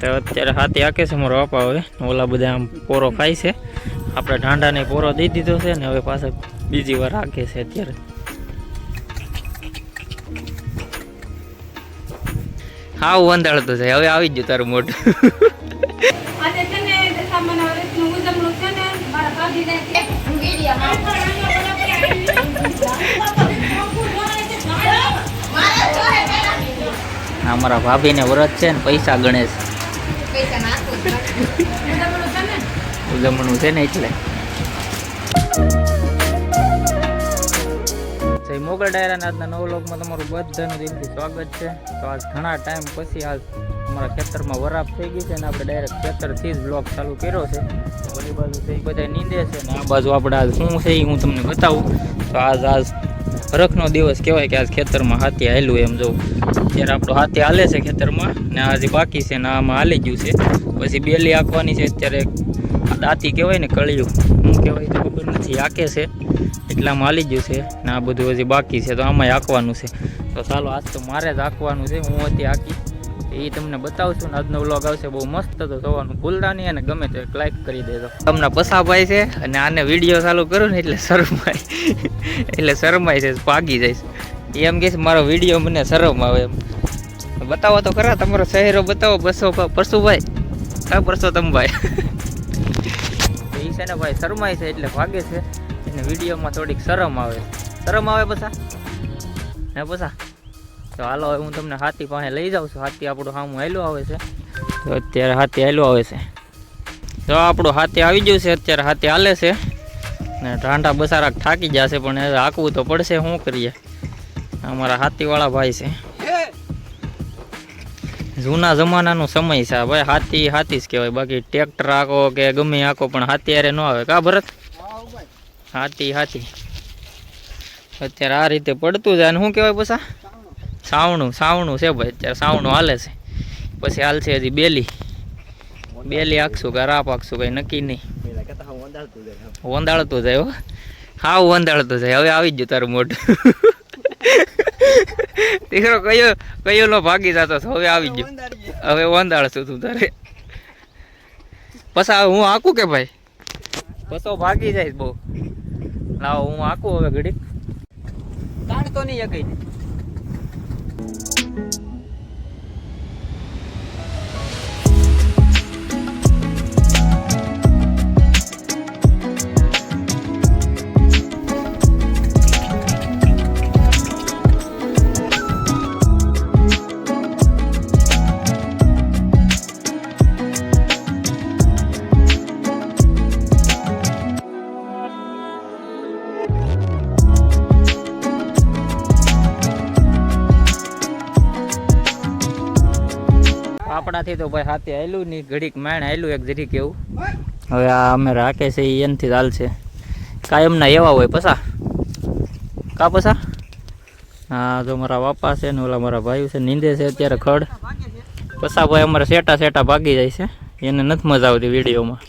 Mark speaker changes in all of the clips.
Speaker 1: તો અત્યારે હાથી આકે છે મારો બાપા હવે. ઓલા બધા આમ પોરો ખાય છે. આપણે ઢાંડાને પોરો દઈ દીધો છે ને હવે પાછા બીજી વાર આકે છે અત્યારે. હા વંદાળતો છે. હવે આવી જ ગયો તારું મોઢું.
Speaker 2: અમારા ભાભીને
Speaker 1: વ્રત છે ને પૈસા ગણે છે.
Speaker 2: ઉજવણું છે ને
Speaker 1: એટલે. મોગલ ડાયરાના આજના નવ લોકમાં તમારું બધાનું દિલથી સ્વાગત છે. તો આજ ઘણા ટાઈમ પછી આજ અમારા ખેતરમાં વરાપ થઈ ગઈ છે ને આપણે ડાયરેક્ટ ખેતરથી જ બ્લોક ચાલુ કર્યો છે. ઓલી બાજુ થઈ બધા નીંદે છે ને આ બાજુ આપણે આજ શું છે એ હું તમને બતાવું. તો આજ આજ હરખનો દિવસ કહેવાય કે આજ ખેતરમાં હાથી હાલ્યું એમ જોઉં ત્યારે આપણો હાથી હાલે છે ખેતરમાં ને આજે બાકી છે ને આમાં હાલી ગયું છે. પછી બેલી આંકવાની છે અત્યારે દાંતી કહેવાય ને કળિયું. શું કહેવાય તો ખબર નથી આંકે છે. એટલામાં હાલી ગયું છે ને આ બધું હજી બાકી છે તો આમાંય આંકવાનું છે. તો ચાલો, આજ તો મારે જ આંકવાનું છે, હું હતી આંકી એ તમને બતાવશું ને આજનો વ્લોગ આવશે, બહુ મસ્ત તો જોવાનું ભૂલતા નહીં અને ગમે તે લાઈક કરી દેજો. તમને પસાભાઈ છે અને આને વીડિયો ચાલુ કરું ને એટલે શરમાય. એટલે શરમાય છે, ભાગી જાય એમ કે મારો વીડિયો મને શરમ આવે એમ. બતાવો તો ખરા, તમારો શહેરો બતાવો, બસો પરશુભાઈ હા પરસોત્તમભાઈ ભાઈ? એ છે ને ભાઈ, શરમાય છે એટલે ભાગે છે. એને વિડીયોમાં થોડીક શરમ આવે. શરમ આવે પછા હે પછા તો હાલો હું તમને હાથી પાસે લઈ જાઉં છું. હાથી આપણું સામું હાલ્યું આવે છે. તો અત્યારે હાથી હાલ્યું આવે છે. તો આપણું હાથી આવી ગયું છે. અત્યારે હાથી હાલે છે. ને ઢાંઢા બસારા થાકી જશે પણ હાંકવું તો પડશે. શું કરીએ? અમારા હાથીવાળા ભાઈ છે. જૂના જમાનાનો સમય છે. ભાઈ, હાથી હાથી જ કહેવાય. બાકી ટ્રેક્ટર આખો કે ગમે આખો પણ હાથી હારે ન આવે. કા ભરત? હાથી હાથી. અત્યારે આ રીતે પડતું જાય ને શું કહેવાય પછા સાવણું સાવણું છે ભાઈ, અત્યારે સાવણું હાલે છે. પછી હાલશે હજી બેલી. બેલી આખશું, કે રાપ આખશું, કઈ નક્કી નહીં. વંદાળતું જાય હો. હા વંદાળતું જાય, હવે આવી જ તારું મોઢું. દીકરો કયો કયો નો ભાગી જતો હવે આવી ગયો. હવે વંદાળશું તું તારે. પછી હું આકું કે ભાઈ? પછો ભાગી જાય બહુ. લાવો, હું આકું હવે ઘડીક. કાઢતો નહીં કઈ. આપણાથી તો ભાઈ હાથે આયલું નહીં, ઘડીક માણ આયલું એક જરીક એવું. હવે આ અમે રાખે છે એ એનથી ચાલશે. કાયમના એવા હોય પસા કા પસા હા, જો મારા બાપા છે ને ઓલા મારા ભાઈ છે, નીંદે છે અત્યારે ખડ. પસા ભાઈ અમારે સેટા સેટા ભાગી જાય છે. એને નથી મજા આવતી વિડીયોમાં.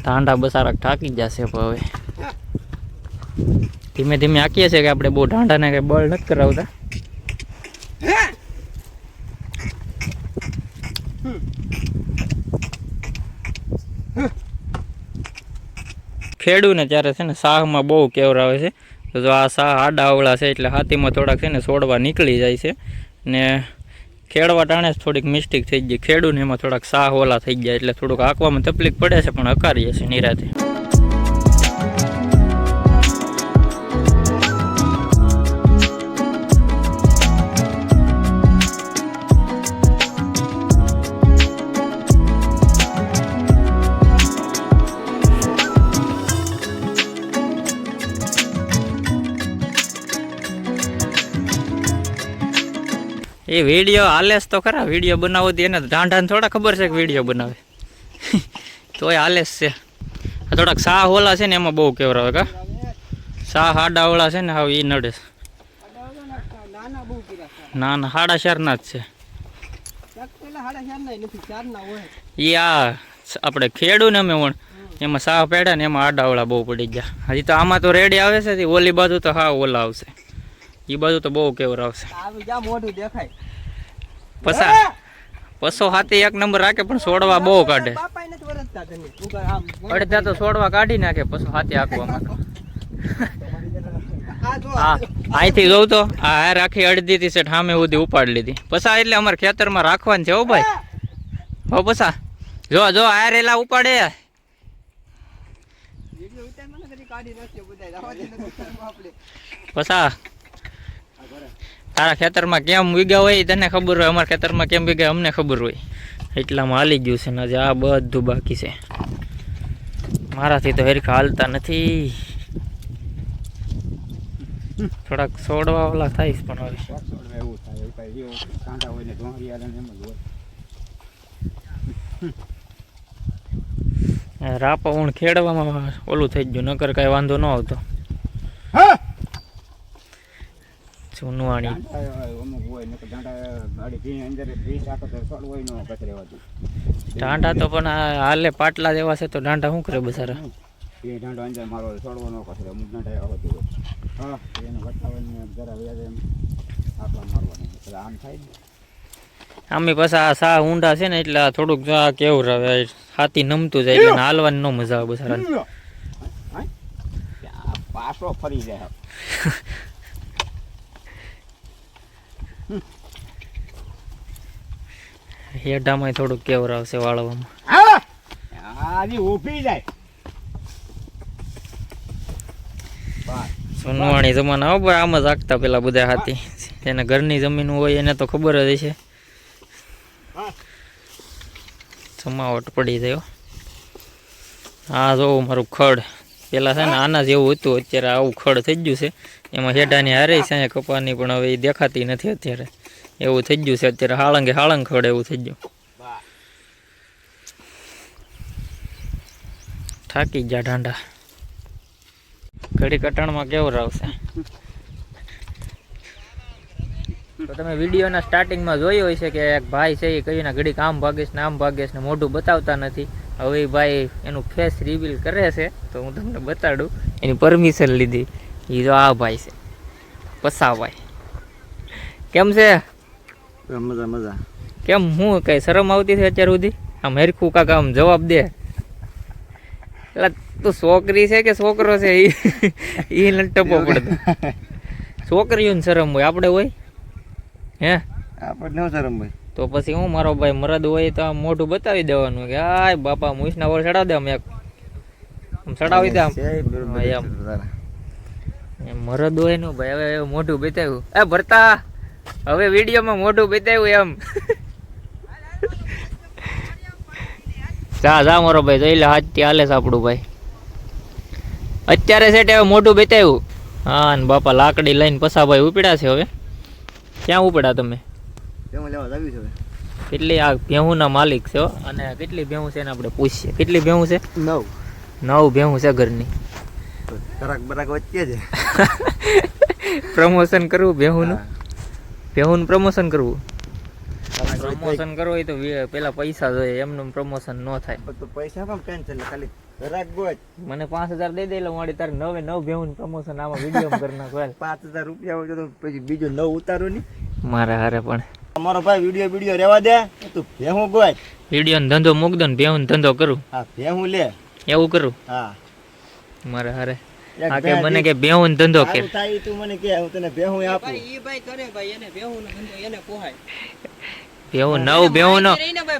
Speaker 1: ઢાંડા બસારા ઠાકી જશે હવે. ધીમે ધીમે આકીએ છીએ કે આપણે બહુ ઢાંડાને કંઈ બળ નથી કરાવતા. ખેડૂને ત્યારે છે ને શાહમાં બહુ કેવરાવે છે. તો જો આ શાહ આડા અવળા છે એટલે હાથીમાં થોડાક છે ને છોડવા નીકળી જાય છે. ને ખેડવા ટાણે જ થોડીક મિસ્ટેક થઈ ગઈ. ખેડૂને એમાં થોડાક શાહ ઓલા થઈ ગયા એટલે થોડુંક આંકવામાં તકલીફ પડે છે, પણ હકારીએ છીએ નિરાતે. એ વીડિયો હાલેસ તો ખરા વીડિયો બનાવો તો એને ઢાંઢાને થોડા ખબર છે કે વીડિયો બનાવે. તોય હાલે જ છે થોડાક શાહ ઓલા છે ને એમાં બહુ કેવરાવે કા? શાહ હાડા ઓલા છે ને હવે એ નડે. ના ના હાડા શહેરના જ છે. એ આ આપણે ખેડું ને અમે વણ એમાં સાહ પેડ્યા ને એમાં આડાવડા બહુ પડી ગયા. હજી તો આમાં તો રેડી આવે છે ઓલી બાજુ તો હા ઓલા આવશે. એ બાજુ તો બહુ કેવર આવશે
Speaker 3: મોઢું દેખાય.
Speaker 1: પસા. પસો હાથી એક નંબર રાખે પણ છોડવા બહુ કાઢે. અડધા તો છોડવા કાઢી નાખે પસો હાથી આંકવામાં અહીંથી જોઉં તો આ હાર આખી અડધી થી સેટ સામે સુધી ઉપાડી લીધી. પસા એટલે અમારે ખેતરમાં રાખવાની છે હો ભાઈ. હો. પસા. જો જો હાર એલા ઉપાડે.
Speaker 3: વીડિયો ઉતારમાં ને કદી કાઢી નાખ્યો બધાય. રાવા દે ને ઉતારમાં આપણે.
Speaker 1: પસા તારા ખેતરમાં કેમ વીગા હોય તને ખબર હોય અમારા ખેતરમાં કેમ વીગા અમને ખબર હોય. એટલામાં હાલી ગયું છે ને હજી આ બધું બાકી છે. મારાથી તો હેરખા હાલતા નથી. થોડાક છોડવા ઓલા થાય પણ હવે. રાપા ઊણ ખેડવામાં ઓલું થઈ ગયું નકર કાંઈ વાંધો ન આવતો. ચૂનવાણી
Speaker 4: ભી રાખો તો
Speaker 1: પણ આ હાલે પાટલા જેવા છે તો દાંડા શું કરે બસારા?
Speaker 4: આમ
Speaker 1: પાછા સા ઊંડા છે ને એટલે થોડુંક આ કેવું રહે હાથી નમતું જાય એટલે હાલવાની ન મજા આવે બસારા
Speaker 4: પાછો ફરી જાય.
Speaker 1: હેઠામાં થોડુંક કેવરાવશે આવશે વાળવામાં.
Speaker 4: આજે ઊભી જાય.
Speaker 1: સોનવાણી જમાના હો ભાઈ આમ જ આખતા પેલા બધા હાથી. એને ઘરની જમીન હોય એને તો ખબર જ
Speaker 4: છે
Speaker 1: જમાવટ પડી ગયો હો. આ જોવું મારું ખડ. પેલા છે ને આના જેવું હતું, અત્યારે આવું ખડ થઈ ગયું છે. એમાં હેડાની હારે છે કપાની, પણ હવે દેખાતી નથી અત્યારે. એવું થઈ ગયું છે, અત્યારે હાળંગે હાળંગ ખડ એવું થઈ ગયું. થાકી ગયા ઢાંડા. ઘડી કટાણમાં કેવું રાવશે? તો તમે વિડીયોના સ્ટાર્ટિંગમાં જોયું છે કે એક ભાઈ છે, એ કહીને ઘડી આમ ભાગીશ ને આમ ભાગીશ ને મોઢું બતાવતા નથી. હવે ભાઈ એનું ફેસ રિવીલ કરે છે તો હું તમને બતાડું. એની પરમિશન લીધી. એ જો આ ભાઈ છે. પસાભાઈ કેમ છે?
Speaker 3: મજા મજા.
Speaker 1: કેમ હું કઈ શરમ આવતી છે અત્યાર સુધી? આમ હેરખું કાકા આમ જવાબ દે. એટલે તું છોકરી છે કે છોકરો છે? એ એ ટપો પડતો છોકરીઓને શરમ હોય આપણે હોય? હે?
Speaker 3: આપણને શરમ ભાઈ
Speaker 1: તો પછી હું મારો ભાઈ મરદ હોય તો આમ મોઢું બતાવી દેવાનું કે આય બાપા મુસના વળ ચડાવી દે આમ એક. આમ ચડાવી દે આમ. એમ. મરદ હોયનું ભાઈ હવે મોઢું બતાવ્યું. એ ભરતા હવે વિડીયોમાં મોઢું બતાવ્યું એમ. જા જા મારો ભાઈ જોઈ લે હાથ હાલે છે આપણું ભાઈ. અત્યારે સેટ હવે મોઢું બતાવ્યું. હા ને બાપા લાકડી લઈને પસા ભાઈ ઉપડ્યા છે હવે. ક્યાં ઉપડ્યા તમે?
Speaker 3: લેવા જાવી છે
Speaker 1: કેટલી આ ભેહુંના માલિક છે અને કેટલી ભેહું છે એને આપણે પૂછીએ. કેટલી ભેહું છે?
Speaker 3: નવ.
Speaker 1: નવ ભેહું છે ઘરની.
Speaker 3: કરાક બરાક વચ્ચે છે.
Speaker 1: પ્રમોશન કરવું ભેહુંનું? ભેહુંનું પ્રમોશન કરવું? પ્રમોશન કરવું હોય તો પેલા પૈસા જોઈએ એમનું પ્રમોશન ન થાય.
Speaker 3: તો પૈસા પણ ટેન્શન ખાલી
Speaker 1: મને પાંચ હજાર દઈ દે એટલે મારી તારે નવે નવ ભેહું પ્રમોશન આમાં વીડિયો કરી નાખો
Speaker 3: પાંચ હજાર રૂપિયા હોય તો પછી બીજો નવ ઉતારો નહીં.
Speaker 1: મારે હારે પણ.
Speaker 3: અમારો ભાઈ વીડિયો વીડિયો રેવા દે તું ભેહું ગોય.
Speaker 1: વીડિયો ધંધો મૂક દો ને ભેહું ધંધો કરું.
Speaker 3: હા ભેહું લે.
Speaker 1: એવું કરું?
Speaker 3: હા.
Speaker 1: મારે હારે. આ કે મને કે ભેહું ધંધો કે.
Speaker 3: સારું તું મને કે હું તને ભેહું આપું.
Speaker 5: ઈ ભાઈ કરે ભાઈ એને બેહું નો ધંધો એને પોહાય.
Speaker 1: ભેહું નવ ભેહું નો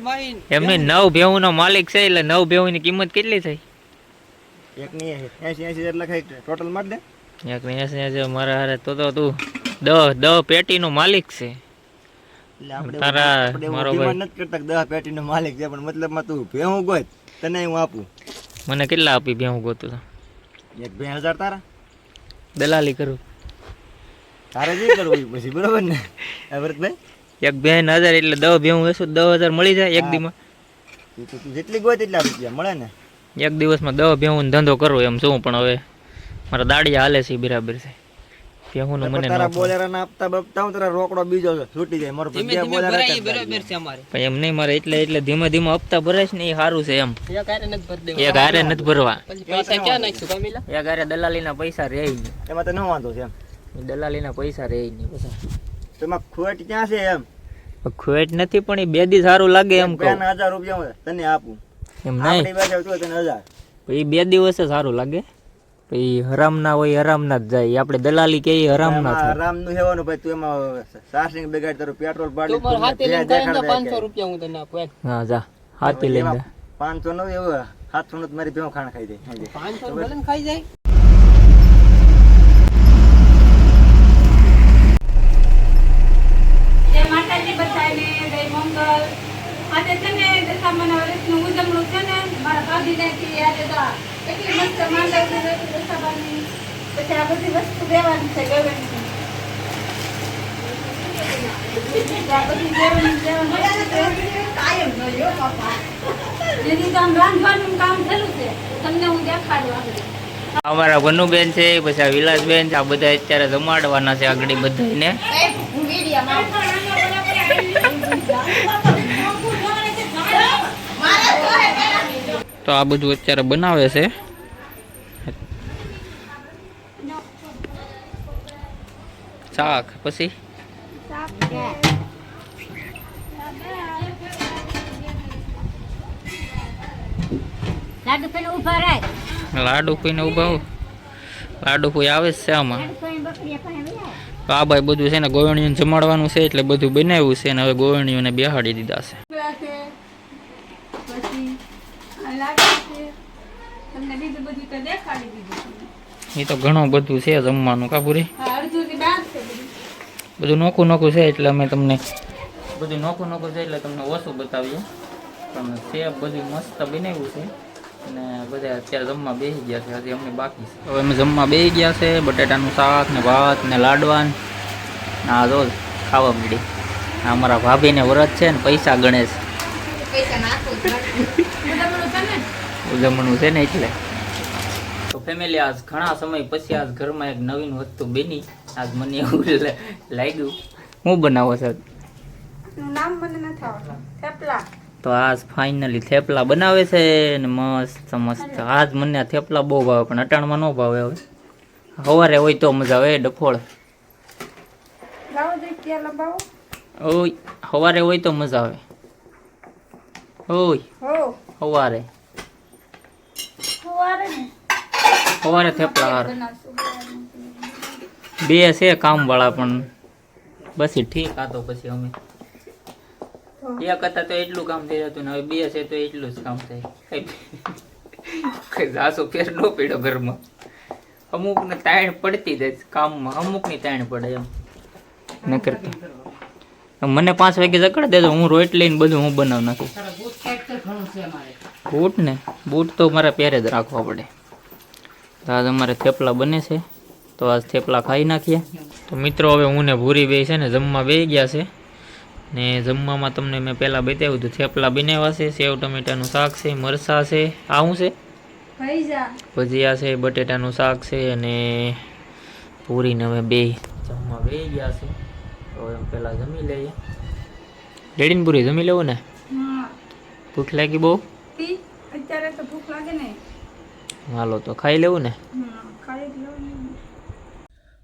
Speaker 5: ભાઈ
Speaker 1: એમની નવ ભેહું નો માલિક છે એટલે નવ ભેહું ની કિંમત કેટલી થઈ?
Speaker 3: એક ની ટોટલ માર દે.
Speaker 1: ને મારા હારે તો તો તું દહ દહ પેટી નો માલિક છે. તારા મારો
Speaker 3: ભાઈ નથી કરતા કે દહ પેટીનો માલિક છે પણ મતલબમાં તું ભેહું ગોત તને હું આપું.
Speaker 1: મને કેટલા આપી ભેહું ગોતું તો
Speaker 3: એક બે હજાર તારા.
Speaker 1: દલાલી કરું.
Speaker 3: તારે જે કરવું પછી બરોબર ને? આ ભરતભાઈ
Speaker 1: એક બે હજાર એટલે દહ ભેહું હશું દસ હજાર મળી જાય એક દીમાં.
Speaker 3: તું તું જેટલી ગોત એટલા રૂપિયા મળે ને?
Speaker 1: એક દિવસમાં દહ ભેહું ધંધો કરું એમ શું પણ હવે. મારા દાડિયા હાલે છે બરાબર છે. ભેહુંનું મને
Speaker 3: તારા
Speaker 1: ફાવે.
Speaker 3: બોલેરાના આપતા બપતા હું તારા રોકડો બીજો છૂટી જાય મારો
Speaker 5: ધીમે ધીમે ભરાય બરાબર છે અમારે.
Speaker 1: પણ એમ નહીં મારે એટલે એટલે ધીમે ધીમે હપ્તા ભરાય છે ને એ સારું છે એમ.
Speaker 5: એક હારે નથી ભરી દેવા
Speaker 1: એક હારે નથી ભરવા.
Speaker 5: પૈસા ક્યાં નાખશું કામિલા?
Speaker 1: એક હારે દલાલીના પૈસા રહે
Speaker 3: એમાં તો ન વાંધો છે એમ.
Speaker 1: દલાલીના પૈસા રહે નહીં
Speaker 3: તેમાં ખોટ ક્યાં છે એમ?
Speaker 1: ખોટ નથી પણ એ બે દી સારું લાગે એમ કહું.
Speaker 3: હજાર રૂપિયા તને આપું.
Speaker 1: એમ નહીં?
Speaker 3: તને હજાર.
Speaker 1: એ બે દિવસે સારું લાગે. પછી હરામ ના હોય હરામ ના જ જાય. આપણે દલાલી કે હરામ ના થાય.
Speaker 3: હરામનું હેવાનું ભાઈ તું એમાં ચાર્જિંગ બગાડ તારું પેટ્રોલ પાડી
Speaker 5: તું હાથે લઈને જાય ને પાંચસો રૂપિયા હું તને આપું એમ.
Speaker 1: હા જા. હાથે લઈને જા.
Speaker 3: પાંચસો નો એવું હાથનું તો મારી ભેણ ખાણ ખાઈ જાય.
Speaker 5: 500 ભલે ખાઈ જાય.
Speaker 2: આજે છે ને દશામાના વર્ષનું ઉજવણું છે ને મારા ભાભીને આજે તો એટલી મસ્ત માંડવની રોટી પછી આ બધી વસ્તુ દેવાની છે તમને હું
Speaker 1: અમારા વનુબેન છે પછી આ વિલાસબેન છે આ બધા અત્યારે જમાડવાના છે આગળ બધાને તો આ બધું અત્યારે બનાવે છે. શાક પછી?
Speaker 2: લાડુ પેલા ઊભા રહે
Speaker 1: લાડુ પીને ઊભા લાડુ કોઈ આવે છે આમાં. તો આ ભાઈ બધું છે ને ગોવણીઓને જમાડવાનું છે એટલે બધું બનાવ્યું છે ને હવે ગોવણીઓને બેહાડી દીધા છે
Speaker 2: છે પછી આ લાગે છે. તમને બીજું બધું તો દેખાડી દીધું
Speaker 1: એ તો ઘણું બધું છે જમવાનું
Speaker 2: છે બધું.
Speaker 1: નોખું નોખું છે એટલે અમે તમને બધું નોખું નોખું છે એટલે તમને ઓછું બતાવીએ પણ સેબ બધું મસ્ત બનાવ્યું છે. અને બધા અત્યારે જમવા બેસી ગયા છે હજી અમને બાકી છે. હવે અમે જમવા બેસી ગયા છે બટેટાનું શાક ને ભાત ને લાડવાન. આ જો ખાવા મળી અમારા ભાભીને વ્રત છે ને પૈસા ગણે છે
Speaker 2: બધા બધું છે ને
Speaker 1: ઉજવણું છે ને? એટલે. તો ફેમિલી આજ ઘણા સમય પછી આજ ઘરમાં એક નવીન વસ્તુ બની. આજ મને એવું લાગ્યું. હું બનાવો છે?
Speaker 2: નામ મને નથી આવડતું. થેપલા.
Speaker 1: તો આજ ફાઇનલી થેપલા બનાવે છે ને મસ્ત મસ્ત. આજ મને આ થેપલા બહુ ભાવે પણ અટાણમાં ન ભાવે હવે. સવારે હોય તો મજા આવે ડફોળ.
Speaker 2: લાવો જઈ ત્યાં લંબાવો.
Speaker 1: ઓય સવારે હોય તો મજા આવે. ઓય
Speaker 2: હો.
Speaker 1: સવારે
Speaker 2: સવારે ને.
Speaker 1: થેપલા હાર. બે છે કામવાળા પણ. બસ ઠીક આ તો પછી અમે. એક હતા તો એટલું કામ થઈ જતું ને હવે બે છે તો એટલું જ કામ થાય. કઈ જાસો ફેર નો પીડો ઘરમાં. અમુક ને તાણ પડતી જાય કામમાં અમુકની તાણ પડે એમ. ન કરતા મને પાંચ વાગે જકડ દેજો હું રોટ લઈને બધું હું બનાવ નાખું. બૂટ ને? બૂટ તો મારે પહેરે જ રાખવા પડે. આજ અમારે થેપલા બને છે. તો આજ થેપલા ખાઈ નાખીએ. તો મિત્રો હવે હું ને ભૂરી બે છે ને જમવા બે ગયા છે. ને જમવામાં તમને મેં પહેલાં બતાવ્યું હતું થેપલા બનાવ્યા છે. સેવ ટમેટાનું શાક છે મરચાં છે. આવું છે? ભજીયા. છે બટેટાનું શાક છે અને પૂરીને હવે બે જમવા બે ગયા છે. તો એમ પહેલાં જમી લઈએ. રેડીને પૂરી જમી લેવું ને? ભૂખ લાગી બહુ?
Speaker 2: અત્યારે તો ભૂખ લાગે ને.
Speaker 1: હાલો તો ખાઈ લેવું ને?
Speaker 2: ખાઈ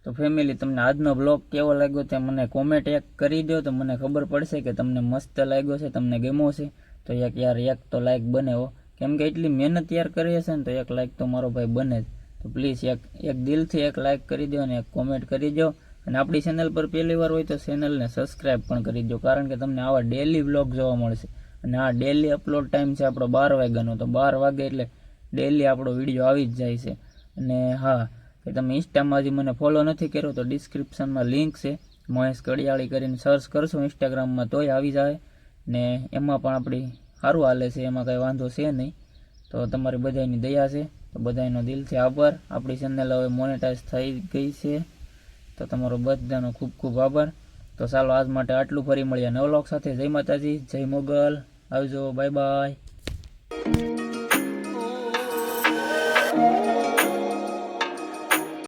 Speaker 1: તો ફેમિલી તમને આજનો બ્લોગ કેવો લાગ્યો તે મને કોમેન્ટ એક કરી દો તો મને ખબર પડશે કે તમને મસ્ત લાગ્યો છે તમને ગમ્યો છે. તો એક યાર એક તો લાઈક બને હો. કેમ કે એટલી મહેનત યાર કરીએ છે ને તો એક લાઈક તો મારો ભાઈ બને જ. તો પ્લીઝ એક એક દિલથી એક લાઈક કરી દો અને એક કોમેન્ટ કરી દો અને આપણી ચેનલ પર પહેલી વાર હોય તો ચેનલને સબસ્ક્રાઈબ પણ કરી દો, કારણ કે તમને આવા ડેલી બ્લોગ જોવા મળશે. અને આ ડેલી અપલોડ ટાઈમ છે આપણો બાર વાગ્યાનો, તો બાર વાગે એટલે ડેલી આપણો વીડિયો આવી જ જાય છે. અને હા, કે તમે ઇન્સ્ટામાં મને ફોલો નથી કર્યો તો ડિસ્ક્રિપ્શનમાં લિંક છે. મહેશ કડિયાળી કરીને સર્ચ કરશો ઇન્સ્ટાગ્રામમાં તોય આવી જાય. ને એમાં પણ આપણી સારું હાલે છે, એમાં કાંઈ વાંધો છે નહીં. તો તમારી બધાની દયા છે, તો બધાનો દિલથી આભાર. આપણી ચેનલ હવે મોનેટાઈઝ થઈ ગઈ છે. તો તમારો બધાનો ખૂબ ખૂબ આભાર. તો ચાલો આજ માટે આટલું ફરી મળ્યા નવલોક સાથે. જય માતાજી, જય મોગલ. આવજો, બાય બાય.